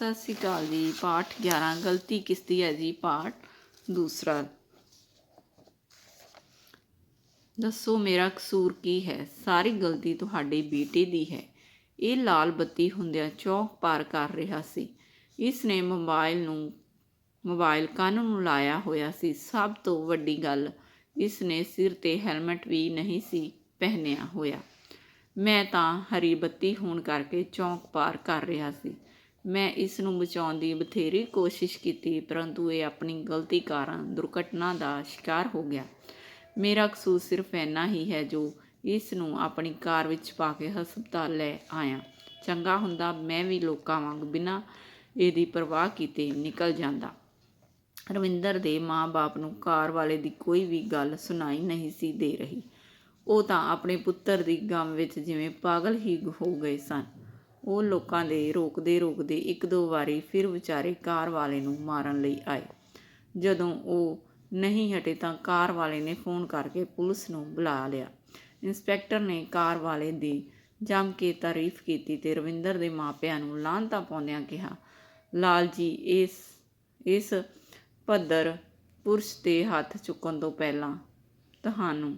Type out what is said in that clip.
ਸਤਿ ਸ਼੍ਰੀ ਅਕਾਲ ਜੀ। ਪਾਠ 11 ਗਲਤੀ ਕਿਸ ਦੀ ਹੈ ਜੀ? ਪਾਠ ਦੂਸਰਾ। ਦੱਸੋ ਮੇਰਾ ਕਸੂਰ ਕੀ ਹੈ? ਸਾਰੀ ਗਲਤੀ ਤੁਹਾਡੇ ਬੇਟੇ ਦੀ ਹੈ। ਇਹ ਲਾਲ ਬੱਤੀ ਹੁੰਦਿਆਂ ਚੌਂਕ ਪਾਰ ਕਰ ਰਿਹਾ ਸੀ। ਇਸ ਨੇ ਮੋਬਾਈਲ ਨੂੰ, ਮੋਬਾਈਲ ਕੰਨ ਨੂੰ ਲਾਇਆ ਹੋਇਆ ਸੀ। ਸਭ ਤੋਂ ਵੱਡੀ ਗੱਲ ਇਸ ਨੇ ਸਿਰ ਤੇ ਹੈਲਮਟ ਵੀ ਨਹੀਂ ਸੀ ਪਹਿਨਿਆ ਹੋਇਆ। ਮੈਂ ਤਾਂ ਹਰੀ ਬੱਤੀ ਹੋਣ ਕਰਕੇ ਚੌਂਕ ਪਾਰ ਕਰ ਰਿਹਾ ਸੀ। ਮੈਂ ਇਸ ਨੂੰ ਬਚਾਉਣ ਦੀ ਬਥੇਰੀ ਕੋਸ਼ਿਸ਼ ਕੀਤੀ, ਪਰੰਤੂ ਇਹ ਆਪਣੀ ਗਲਤੀ ਕਾਰਨ ਦੁਰਘਟਨਾ ਦਾ ਸ਼ਿਕਾਰ ਹੋ ਗਿਆ। ਮੇਰਾ ਕਸੂਰ ਸਿਰਫ ਇੰਨਾ ਹੀ ਹੈ ਜੋ ਇਸ ਨੂੰ ਆਪਣੀ ਕਾਰ ਵਿੱਚ ਪਾ ਕੇ ਹਸਪਤਾਲ ਲੈ ਆਇਆ। ਚੰਗਾ ਹੁੰਦਾ ਮੈਂ ਵੀ ਲੋਕਾਂ ਵਾਂਗ ਬਿਨਾਂ ਇਹਦੀ ਪਰਵਾਹ ਕੀਤੇ ਨਿਕਲ ਜਾਂਦਾ। ਰਵਿੰਦਰ ਦੇ ਮਾਂ-ਬਾਪ ਨੂੰ ਕਾਰ ਵਾਲੇ ਦੀ ਕੋਈ ਵੀ ਗੱਲ ਸੁਣਾਈ ਨਹੀਂ ਸੀ ਦੇ ਰਹੀ। ਉਹ ਤਾਂ ਆਪਣੇ ਪੁੱਤਰ ਦੀ ਗਮ ਵਿੱਚ ਜਿਵੇਂ ਪਾਗਲ ਹੀ ਹੋ ਗਏ ਸਨ। ਉਹ ਲੋਕਾਂ ਦੇ ਰੋਕਦੇ ਰੋਕਦੇ ਇੱਕ ਦੋ ਵਾਰੀ ਫਿਰ ਵਿਚਾਰੇ ਕਾਰ ਵਾਲੇ ਨੂੰ ਮਾਰਨ ਲਈ ਆਏ। ਜਦੋਂ ਉਹ ਨਹੀਂ ਹਟੇ ਤਾਂ ਕਾਰ ਵਾਲੇ ਨੇ ਫੋਨ ਕਰਕੇ ਪੁਲਿਸ ਨੂੰ ਬੁਲਾ ਲਿਆ। ਇੰਸਪੈਕਟਰ ਨੇ ਕਾਰ ਵਾਲੇ ਦੀ ਜੰਮ ਕੇ ਤਾਰੀਫ ਕੀਤੀ ਤੇ ਰਵਿੰਦਰ ਦੇ ਮਾਪਿਆਂ ਨੂੰ ਲਾਂਤਾ ਪਾਉਂਦਿਆਂ ਕਿਹਾ, ਲਾਲ ਜੀ, ਇਸ ਇਸ ਭੱਦਰ ਪੁਰਸ਼ 'ਤੇ ਹੱਥ ਚੁੱਕਣ ਤੋਂ ਪਹਿਲਾਂ ਤੁਹਾਨੂੰ